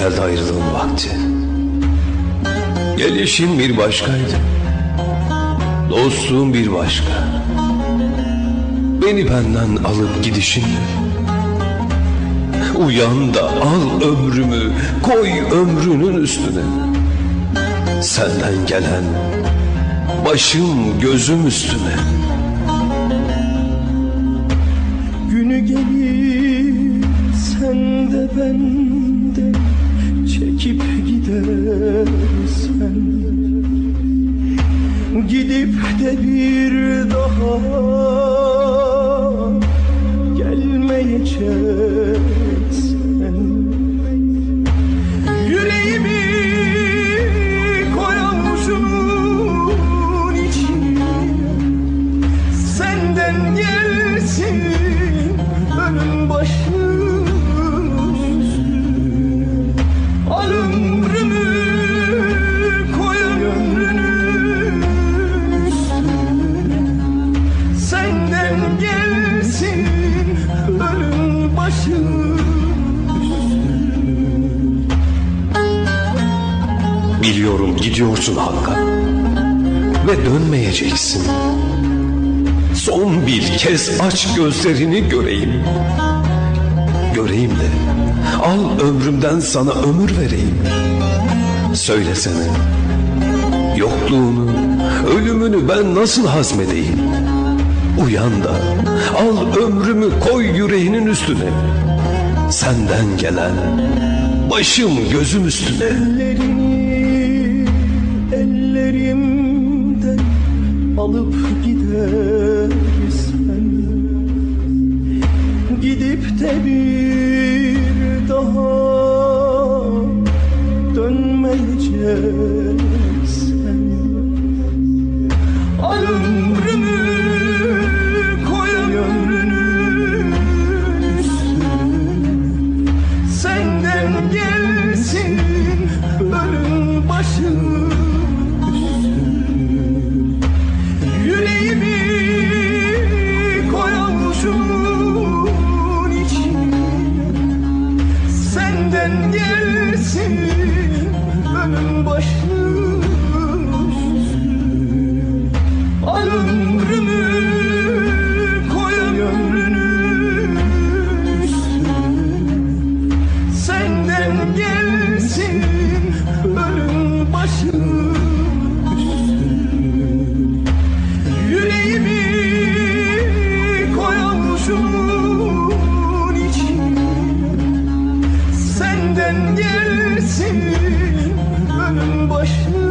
Geldi ayrılığın vakti. Gelişin bir başkaydı. Dostluğun bir başka. Beni benden alıp gidişin Uyan da al ömrümü, koy ömrünün üstüne. Senden gelen başım gözüm üstüne. Günü gelir sen de benden de bir daha gelmeyeceksen Biliyorum gidiyorsun Hakk'a ve dönmeyeceksin. Son bir kez aç gözlerini göreyim. Göreyim de al ömrümden sana ömür vereyim. Söylesene yokluğunu, ölümünü ben nasıl hazmedeyim? Uyan da al ömrümü koy yüreğinin üstüne. Senden gelen başım gözüm üstüne. Ellerini ellerimden alıp gidersen Gidip de bir daha gelsin ölüm üstüne Yüreğimi koyamuşum içine. Senden gelsin ölüm başım Senden gelsin ölüm başım